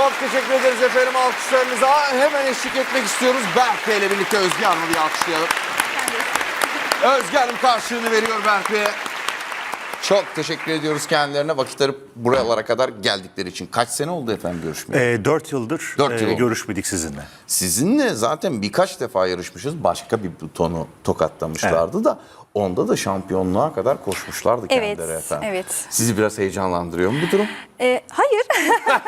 Çok teşekkür ederiz efendim alkışlarınıza. Hemen eşlik etmek istiyoruz. Berk Bey ile birlikte Özge Hanım'ı bir alkışlayalım. Özge Hanım karşılığını veriyor Berk Bey'e. Çok teşekkür ediyoruz kendilerine vakit ayırıp buralara kadar geldikleri için. Kaç sene oldu efendim görüşmeye? E, 4 yıldır Dört e, yıl oldu. görüşmedik sizinle. Sizinle zaten birkaç defa yarışmışız. Başka bir butonu tokatlamışlardı da onda da şampiyonluğa kadar koşmuşlardı Evet, kendileri efendim. evet. Sizi biraz heyecanlandırıyor mu bu durum? Ee, hayır.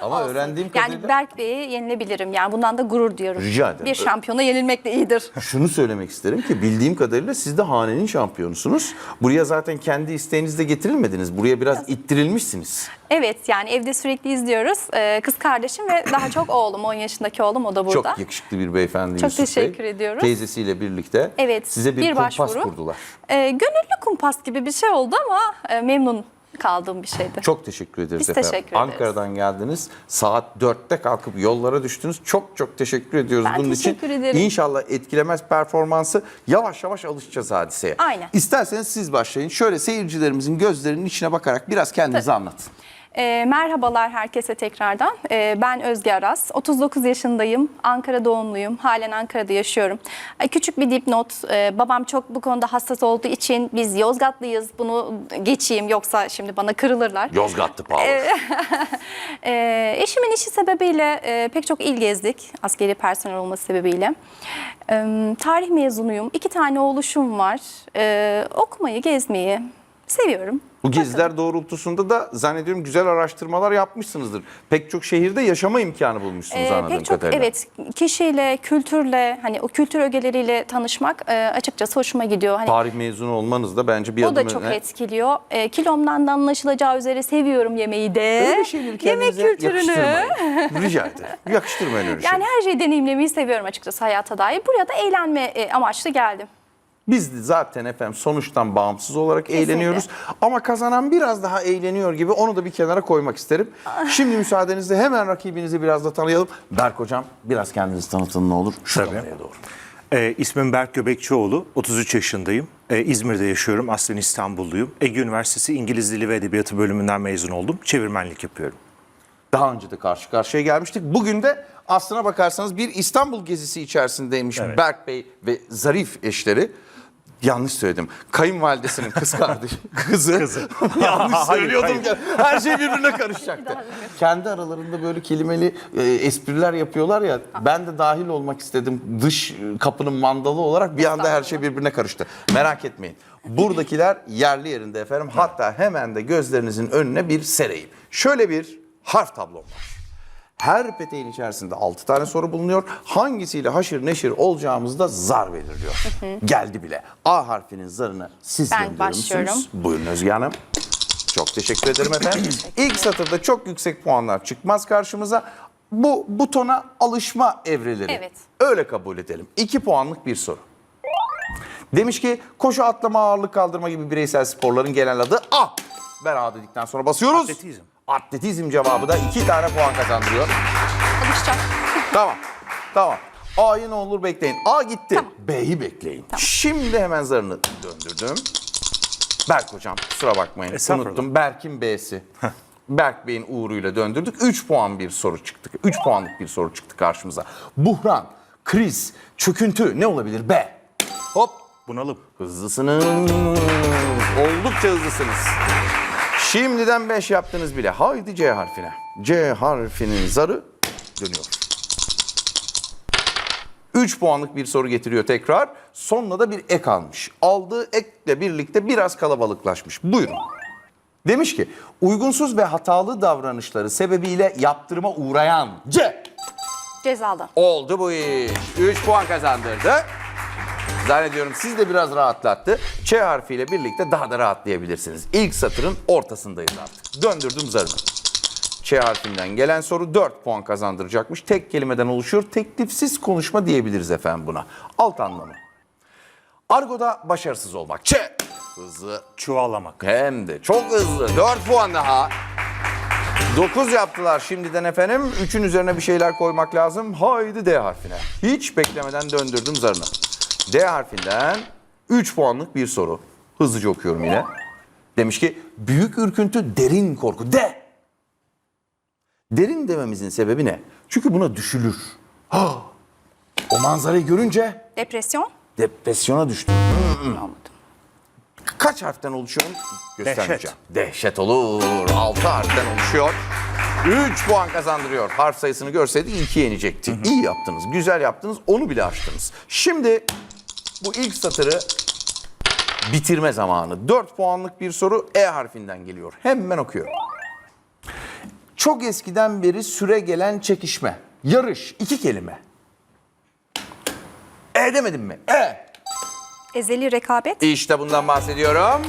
Ama öğrendiğim kadarıyla yani Berk Bey'i yenilebilirim. Yani bundan da gurur duyuyorum. Rica ederim. Bir şampiyona yenilmek de iyidir. şunu söylemek isterim ki bildiğim kadarıyla siz de hanenin şampiyonusunuz. Buraya zaten kendi isteğinizle getirilmediniz. Buraya biraz ittirilmişsiniz. Evet yani evde sürekli izliyoruz. Ee, kız kardeşim ve daha çok oğlum 10 yaşındaki oğlum o da burada. Çok yakışıklı bir beyefendi Çok Yusuf teşekkür Bey. ediyoruz. Teyzesiyle birlikte Evet, size bir, bir kumpas başvuru. kurdular. Ee, gönüllü kumpas gibi bir şey oldu ama e, memnun kaldığım bir şeydi. Çok teşekkür ederiz Biz efendim. teşekkür ederiz. Ankara'dan geldiniz. Saat 4'te kalkıp yollara düştünüz. Çok çok teşekkür ediyoruz Ben bunun teşekkür için. ederim. İnşallah etkilemez performansı. Yavaş yavaş alışacağız hadiseye. Aynen. İsterseniz siz başlayın. Şöyle seyircilerimizin gözlerinin içine bakarak biraz kendinizi anlatın. Ee, merhabalar herkese tekrardan. Ee, ben Özge Aras. 39 yaşındayım. Ankara doğumluyum. Halen Ankara'da yaşıyorum. Ay, küçük bir dipnot. Ee, babam çok bu konuda hassas olduğu için biz Yozgatlıyız. Bunu geçeyim yoksa şimdi bana kırılırlar. Yozgatlı Power. Ee, eşimin işi sebebiyle e, pek çok il gezdik. Askeri personel olması sebebiyle. Ee, tarih mezunuyum. İki tane oğluşum var. Ee, okumayı, gezmeyi seviyorum. Bu geziler doğrultusunda da zannediyorum güzel araştırmalar yapmışsınızdır. Pek çok şehirde yaşama imkanı bulmuşsunuz Ee, anladığım pek çok kadarıyla. evet kişiyle, kültürle, hani o kültür ögeleriyle tanışmak e, açıkçası hoşuma gidiyor. Hani Tarih mezunu olmanız da bence bir o adım da çok öne- etkiliyor. E, kilomdan da anlaşılacağı üzere seviyorum yemeği de. Öyle şeyleri Yemek kültürünü. Rica ederim. Yakıştırmayın öyle Yani şeyleri. her şeyi deneyimlemeyi seviyorum açıkçası hayata dair. Buraya da eğlenme e, amaçlı geldim. Biz de zaten efendim sonuçtan bağımsız olarak eğleniyoruz. Ama kazanan biraz daha eğleniyor gibi onu da bir kenara koymak isterim. Şimdi müsaadenizle hemen rakibinizi biraz da tanıyalım. Berk Hocam biraz kendinizi tanıtın ne olur. Şu Tabii. doğru. E, ismim Berk Göbekçioğlu, 33 yaşındayım. E, İzmir'de yaşıyorum, aslen İstanbulluyum. Ege Üniversitesi İngiliz Dili ve Edebiyatı bölümünden mezun oldum. Çevirmenlik yapıyorum. Daha önce de karşı karşıya gelmiştik. Bugün de aslına bakarsanız bir İstanbul gezisi içerisindeymiş Evet. Berk Bey ve Zarif eşleri. Yanlış söyledim. Kayınvalidesinin kız kardeşi, kızı. Yanlış Hayır, söylüyordum. hayır. Her şey birbirine karışacaktı. Kendi aralarında böyle kelimeli e, espriler yapıyorlar ya. Ben de dahil olmak istedim dış e, kapının mandalı olarak. Bir anda her şey birbirine karıştı. Merak etmeyin. Buradakiler yerli yerinde efendim. Hatta hemen de gözlerinizin önüne bir sereyim. Şöyle bir harf tablom var. Her peteğin içerisinde 6 tane soru bulunuyor. Hangisiyle haşır neşir olacağımızda zar belirliyor. Geldi bile. A harfinin zarını siz Ben gönderiyor başlıyorum. musunuz? Buyurun Özge Hanım. Çok teşekkür ederim efendim. İlk satırda çok yüksek puanlar çıkmaz karşımıza. Bu butona alışma evreleri. Evet. Öyle kabul edelim. 2 puanlık bir soru. Demiş ki koşu atlama ağırlık kaldırma gibi bireysel sporların genel adı A. Ben A dedikten sonra basıyoruz. Atletizm. Atletizm cevabı da 2 tane puan kazandırıyor. Alışacağım. Tamam. Tamam. A'yı ne olur bekleyin. A gitti. B'yi bekleyin. Şimdi hemen zarını döndürdüm. Berk hocam kusura bakmayın. Unuttum. Berk'in B'si. Berk Bey'in uğruyla döndürdük. 3 puan bir soru çıktı. 3 puanlık bir soru çıktı karşımıza. Buhran, kriz, çöküntü ne olabilir? B. Hop. Bunalım. Hızlısınız. Oldukça hızlısınız. Şimdiden 5 yaptınız bile. Haydi C harfine. C harfinin zarı dönüyor. 3 puanlık bir soru getiriyor tekrar. Sonuna da bir ek almış. Aldığı ekle birlikte biraz kalabalıklaşmış. Buyurun. Demiş ki uygunsuz ve hatalı davranışları sebebiyle yaptırıma uğrayan C. Cezalı. Oldu bu iş. 3 puan kazandırdı. Zannediyorum siz de biraz rahatlattı. Ç harfiyle birlikte daha da rahatlayabilirsiniz. İlk satırın ortasındayız artık. Döndürdüm zarını. Ç harfinden gelen soru 4 puan kazandıracakmış. Tek kelimeden oluşuyor. Teklifsiz konuşma diyebiliriz efendim buna. Alt anlamı. Argo'da başarısız olmak. Ç. Hızlı. Çuvallamak. Hem de çok hızlı. 4 puan daha. 9 yaptılar şimdiden efendim. 3'ün üzerine bir şeyler koymak lazım. Haydi D harfine. Hiç beklemeden döndürdüm zarını. D harfinden 3 puanlık bir soru. Hızlıca okuyorum yine. Demiş ki büyük ürküntü derin korku. D. Derin dememizin sebebi ne? Çünkü buna düşülür. Ha! O manzarayı görünce Depresyon. depresyona düştüm. Anladım. Kaç harften oluşuyor? Göstermeyeceğim. Dehşet, olur. 6 harften oluşuyor. 3 puan kazandırıyor. Harf sayısını görseydi 2 yenecekti. İyi yaptınız, güzel yaptınız. Onu bile aştınız. Şimdi bu ilk satırı bitirme zamanı. 4 puanlık bir soru E harfinden geliyor. Hemen okuyorum. Çok eskiden beri süre gelen çekişme. Yarış. iki kelime. E demedim mi? E. Ezeli rekabet. İşte bundan bahsediyorum.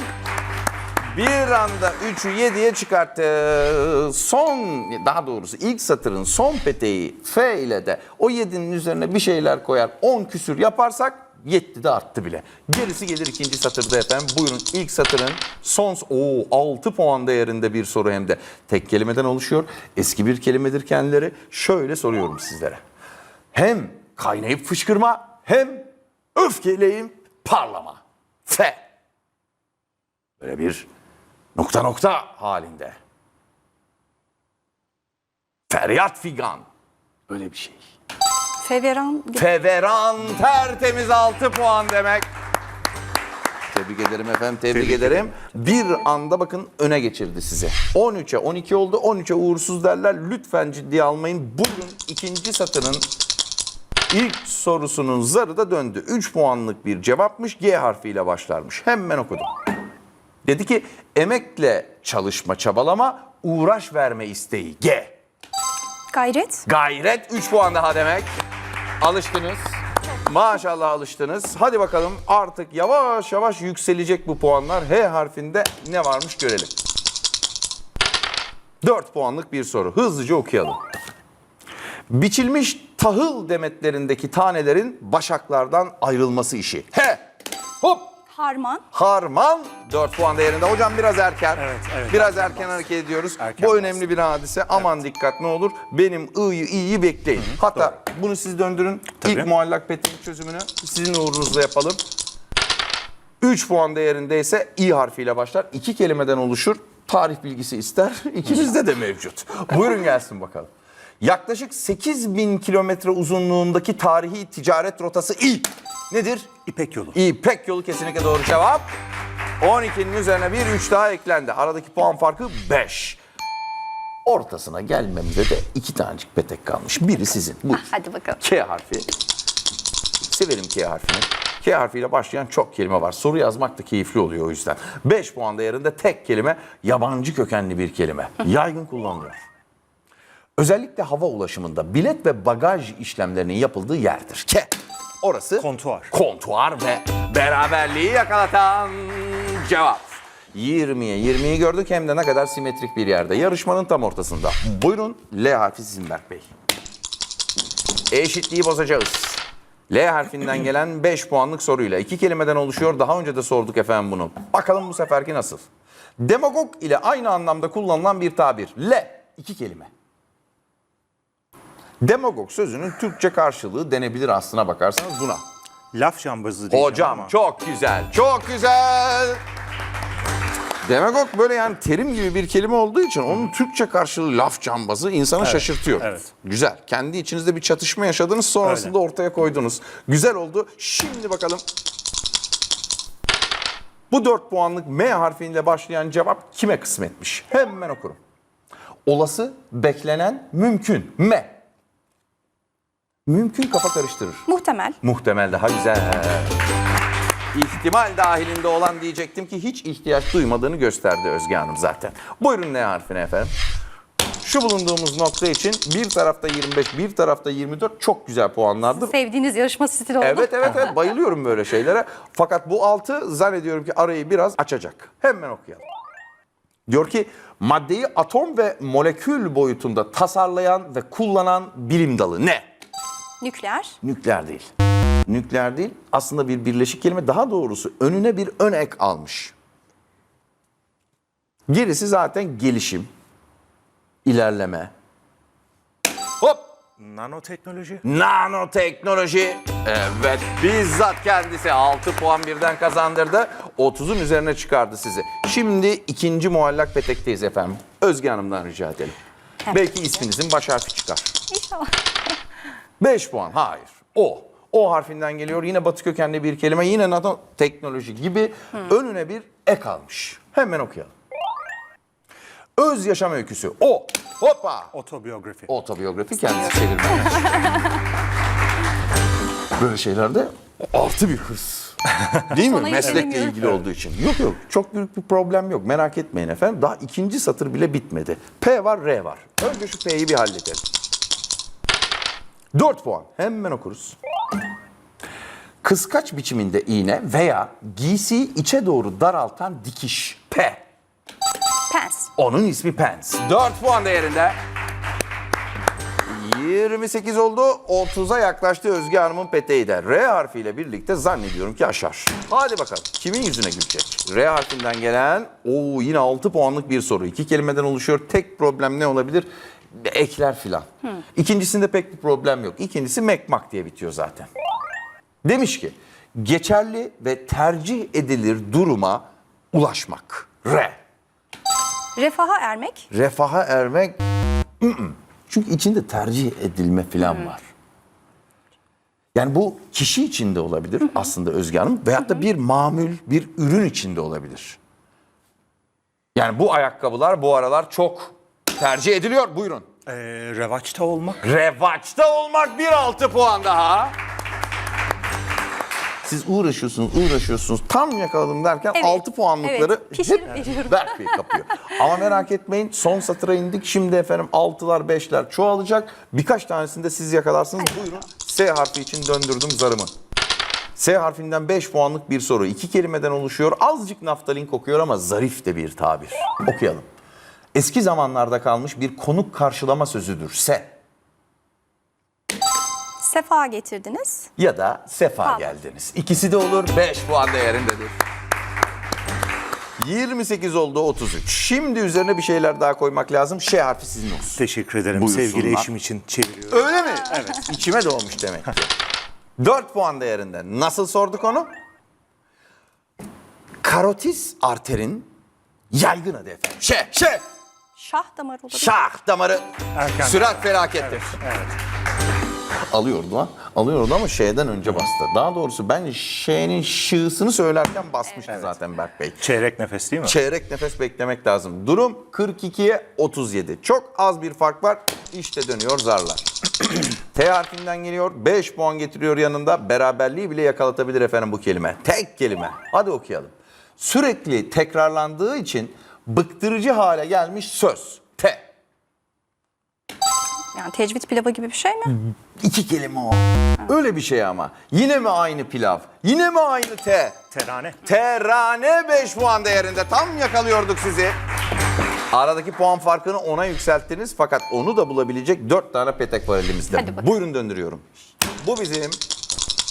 Bir anda 3'ü 7'ye çıkarttı. Son, daha doğrusu ilk satırın son peteği F ile de o 7'nin üzerine bir şeyler koyar 10 küsür yaparsak yetti de arttı bile. Gerisi gelir ikinci satırda efendim. Buyurun ilk satırın son o 6 puan değerinde bir soru hem de tek kelimeden oluşuyor. Eski bir kelimedir kendileri. Şöyle soruyorum sizlere. Hem kaynayıp fışkırma hem öfkeleyip parlama. F. Böyle bir nokta nokta halinde. Feryat figan. Öyle bir şey. Feveran. Feveran tertemiz 6 puan demek. Tebrik ederim efendim, tebrik, Tebrik ederim. Bir anda bakın öne geçirdi sizi. 13'e 12 oldu, 13'e uğursuz derler. Lütfen ciddiye almayın. Bugün ikinci satırın ilk sorusunun zarı da döndü. 3 puanlık bir cevapmış, G harfiyle başlarmış. Hemen okudum. Dedi ki emekle çalışma, çabalama, uğraş verme isteği. G. Gayret. Gayret 3 puan daha demek. Alıştınız. Maşallah alıştınız. Hadi bakalım artık yavaş yavaş yükselecek bu puanlar. H harfinde ne varmış görelim. 4 puanlık bir soru. Hızlıca okuyalım. Biçilmiş tahıl demetlerindeki tanelerin başaklardan ayrılması işi. He! Harman. Harman 4 puan değerinde. Hocam biraz erken. Evet, evet, biraz erken erken hareket ediyoruz. Erken Bu bas. önemli bir hadise. Aman dikkat ne olur. Benim ı'yı i'yi bekleyin. Hatta bunu siz döndürün. Tabii. İlk muallak peteğin çözümünü sizin uğrunuzla yapalım. 3 puan değerindeyse i harfiyle başlar. İki kelimeden oluşur. Tarih bilgisi ister. İkimizde de mevcut. Buyurun gelsin bakalım. Yaklaşık 8000 kilometre uzunluğundaki tarihi ticaret rotası i. Nedir? İpek yolu. İpek yolu kesinlikle doğru cevap. 12'nin üzerine bir 3 daha eklendi. Aradaki puan farkı 5. Ortasına gelmemize de iki tanecik petek kalmış. Biri sizin. Bu Hadi bakalım. K harfi. Severim K harfini. K harfiyle başlayan çok kelime var. Soru yazmak da keyifli oluyor o yüzden. 5 puan değerinde tek kelime yabancı kökenli bir kelime. Yaygın kullanılıyor. Özellikle hava ulaşımında bilet ve bagaj işlemlerinin yapıldığı yerdir. K. Orası Kontuar. kontuar ve beraberliği yakalatan cevap. 20'ye 20'yi gördük hem de ne kadar simetrik bir yerde. Yarışmanın tam ortasında. Buyurun L harfi sizin Berk Bey. Eşitliği bozacağız. L harfinden gelen 5 puanlık soruyla iki kelimeden oluşuyor. Daha önce de sorduk efendim bunu. Bakalım bu seferki nasıl? Demagog ile aynı anlamda kullanılan bir tabir. L iki kelime. Demagog sözünün Türkçe karşılığı denebilir aslına bakarsanız buna. Laf cambazı diyeceğim Hocam ama. çok güzel, çok güzel. Demagog böyle yani terim gibi bir kelime olduğu için onun Türkçe karşılığı laf cambazı insanı şaşırtıyor. evet. Güzel. Kendi içinizde bir çatışma yaşadınız sonrasında ortaya koydunuz. Güzel oldu. Şimdi bakalım. Bu 4 puanlık M harfiyle başlayan cevap kime kısmetmiş? Hemen okurum. Olası, beklenen, mümkün. M. Mümkün kafa karıştırır. Muhtemel. Muhtemel daha güzel. İhtimal dahilinde olan diyecektim ki hiç ihtiyaç duymadığını gösterdi Özge Hanım zaten. Buyurun ne harfine efendim? Şu bulunduğumuz nokta için bir tarafta 25, bir tarafta 24 çok güzel puanlardır. Sevdiğiniz yarışma stili oldu. Evet evet evet bayılıyorum böyle şeylere. Fakat bu altı zannediyorum ki arayı biraz açacak. Hemen okuyalım. Diyor ki maddeyi atom ve molekül boyutunda tasarlayan ve kullanan bilim dalı ne? Nükleer. Nükleer değil. Nükleer değil. Aslında bir birleşik kelime. Daha doğrusu önüne bir ön ek almış. Gerisi zaten gelişim, ilerleme. Hop! Nanoteknoloji. Nanoteknoloji. Evet bizzat kendisi 6 puan birden kazandırdı. 30'un üzerine çıkardı sizi. Şimdi ikinci muallak petekteyiz efendim. Özge Hanım'dan rica edelim. Belki isminizin baş harfi çıkar. İnşallah. 5 puan. Hayır. O. O harfinden geliyor. Yine batı kökenli bir kelime. Yine nano teknoloji gibi önüne bir ek almış. Hemen okuyalım. Öz yaşam öyküsü. O. Hoppa. Otobiyografi. Otobiyografi kendisi çevirme. Böyle şeylerde altı bir hırs. Değil mi? Meslekle ilgili olduğu için. Yok yok çok büyük bir problem yok. Merak etmeyin efendim. Daha ikinci satır bile bitmedi. P var R var. Önce şu P'yi bir halledelim. 4 puan. Hemen okuruz. Kıskaç biçiminde iğne veya giysiyi içe doğru daraltan dikiş. P. Pens. Onun ismi Pens. 4 puan değerinde. 28 oldu. 30'a yaklaştı Özge Hanım'ın peteği de. R harfiyle birlikte zannediyorum ki aşar. Hadi bakalım. Kimin yüzüne gülecek? R harfinden gelen o yine 6 puanlık bir soru. İki kelimeden oluşuyor. Tek problem ne olabilir? Ekler filan. İkincisinde pek bir problem yok. İkincisi mekmak diye bitiyor zaten. Demiş ki geçerli ve tercih edilir duruma ulaşmak. R. Refaha ermek. Refaha ermek çünkü içinde tercih edilme falan var. Yani bu kişi içinde olabilir aslında Özge Hanım veyahut da bir mamül, bir ürün içinde olabilir. Yani bu ayakkabılar bu aralar çok tercih ediliyor. Buyurun. Ee, revaçta olmak. Revaçta olmak bir altı puan daha. Siz uğraşıyorsunuz, uğraşıyorsunuz. Tam yakaladım derken Evet, 6 puanlıkları evet. Pişirip hep veriyorum. Berk Bey kapıyor. Ama merak etmeyin son satıra indik. Şimdi efendim 6'lar 5'ler çoğalacak. Birkaç tanesini de siz yakalarsınız. Buyurun S harfi için döndürdüm zarımı. S harfinden 5 puanlık bir soru. İki kelimeden oluşuyor. Azıcık naftalin kokuyor ama zarif de bir tabir. Okuyalım. Eski zamanlarda kalmış bir konuk karşılama sözüdür. Se. Sefa getirdiniz. ya da sefa Tamam. geldiniz. İkisi de olur 5 puan değerindedir. 28 oldu 33. Şimdi üzerine bir şeyler daha koymak lazım. Ş harfi sizin olsun. Teşekkür ederim. Buyursunlar. Sevgili eşim için çeviriyorum. Öyle mi? Evet. İçime doğmuş demek ki. 4 puan değerinde. Nasıl sorduk onu? Karotis arterin yaygın adı efendim. Ş, Ş, Şah damarı olabilir. şah damarı. Erken. Sürat felakettir. Alıyordu lan. Alıyordu ama şeyden önce bastı. Daha doğrusu ben şeyinin şığısını söylerken basmıştı zaten Berk Bey. Çeyrek nefes değil mi? Çeyrek nefes beklemek lazım. Durum 42'ye 37. Çok az bir fark var. İşte dönüyor zarlar. T harfinden geliyor. 5 puan getiriyor yanında. Beraberliği bile yakalatabilir efendim bu kelime. Tek kelime. Hadi okuyalım. Sürekli tekrarlandığı için bıktırıcı hale gelmiş söz. T. Yani tecvid pilavı gibi bir şey mi? İki kelime o. Öyle bir şey ama. Yine mi aynı pilav? Yine mi aynı T? Terane. Terane 5 puan değerinde. Tam yakalıyorduk sizi. Aradaki puan farkını ona yükselttiniz fakat onu da bulabilecek 4 tane petek var elimizde. Hadi bakalım. Buyurun döndürüyorum. Bu bizim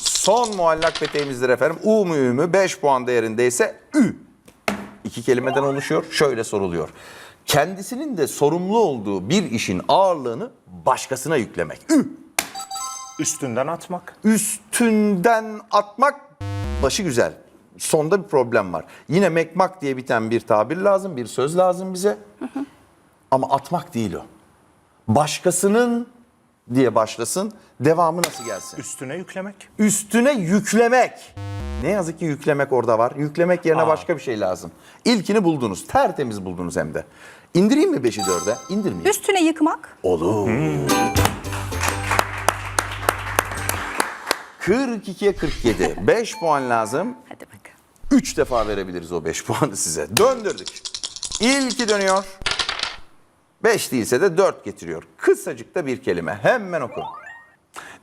son muallak peteğimizdir efendim. U mu Ü mü 5 puan değerindeyse Ü. İki kelimeden oluşuyor. Şöyle soruluyor. Kendisinin de sorumlu olduğu bir işin ağırlığını başkasına yüklemek. Ü. Üstünden atmak. Üstünden atmak başı güzel. Sonda bir problem var. Yine mekmak diye biten bir tabir lazım, bir söz lazım bize. Ama atmak değil o. Başkasının diye başlasın, devamı nasıl gelsin? Üstüne yüklemek. Üstüne yüklemek. Ne yazık ki yüklemek orada var. Yüklemek yerine Aa. başka bir şey lazım. İlkini buldunuz, tertemiz buldunuz hem de. İndireyim mi 5'i 4'e? İndirmeyeyim. Üstüne yıkmak. Olur. 42'ye 47. 5 puan lazım. Hadi bakalım. 3 defa verebiliriz o 5 puanı size. Döndürdük. İlki dönüyor. 5 değilse de 4 getiriyor. Kısacık da bir kelime. Hemen oku.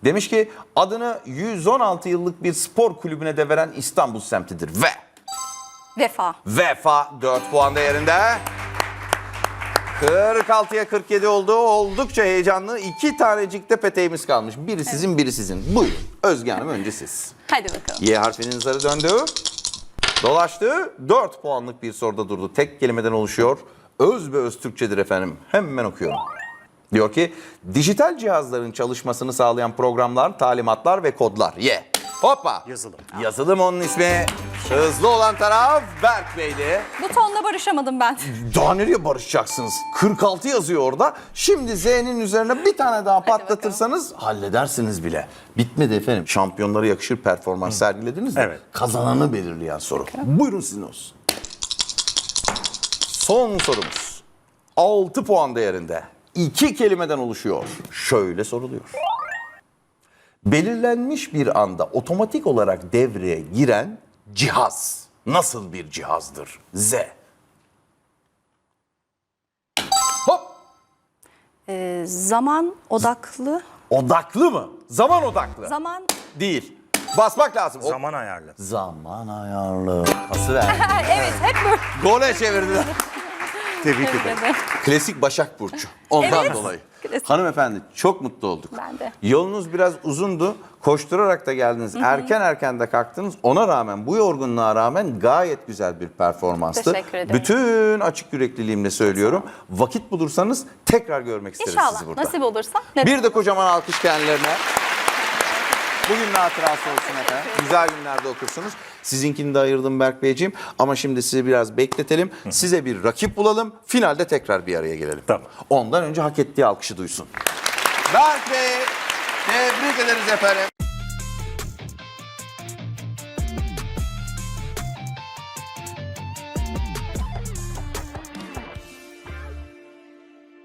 Demiş ki adını 116 yıllık bir spor kulübüne de veren İstanbul semtidir. Ve Vefa. Vefa 4 puan değerinde. 46'ya 47 oldu. Oldukça heyecanlı. İki tanecik de peteğimiz kalmış. Biri sizin, biri sizin. Buyurun. Özge Hanım önce siz. Hadi bakalım. Y harfinin zarı döndü. Dolaştı. 4 puanlık bir soruda durdu. Tek kelimeden oluşuyor. Öz ve öz Türkçedir efendim. Hemen okuyorum. Diyor ki dijital cihazların çalışmasını sağlayan programlar, talimatlar ve kodlar. Y. Hoppa. Yazılım. Yazılım onun ismi. Hızlı olan taraf Berk Bey'di. Bu tonla barışamadım ben. Daha nereye barışacaksınız? 46 yazıyor orada. Şimdi Z'nin üzerine bir tane daha patlatırsanız halledersiniz bile. Bitmedi efendim. Şampiyonlara yakışır performans sergilediniz mi? Evet. Kazananı belirleyen soru. Buyurun sizin olsun. Son sorumuz. 6 puan değerinde. iki kelimeden oluşuyor. Şöyle soruluyor. Belirlenmiş bir anda otomatik olarak devreye giren cihaz nasıl bir cihazdır? Z. Hop! Ee, zaman odaklı. Odaklı mı? Zaman odaklı. Zaman Değil. Basmak lazım. O- Zaman ayarlı. Zaman ayarlı. Pası ver. evet hep böyle. Gole çevirdiler. Tebrik ederim. Klasik Başak Burcu. Ondan Evet. dolayı. Klasik. Hanımefendi çok mutlu olduk. Ben de. Yolunuz biraz uzundu. Koşturarak da geldiniz. Erken erken de kalktınız. Ona rağmen bu yorgunluğa rağmen gayet güzel bir performanstı. Teşekkür ederim. Bütün açık yürekliliğimle söylüyorum. Vakit bulursanız tekrar görmek isteriz İnşallah sizi burada. nasip olursa. Bir de kocaman alkış kendilerine. Bugün hatırası olsun efendim. Güzel günlerde okursunuz. Sizinkini de ayırdım Berk Beyciğim. Ama şimdi sizi biraz bekletelim. Size bir rakip bulalım. Finalde tekrar bir araya gelelim. Tamam. Ondan önce hak ettiği alkışı duysun. Berk Bey, tebrik ederiz efendim.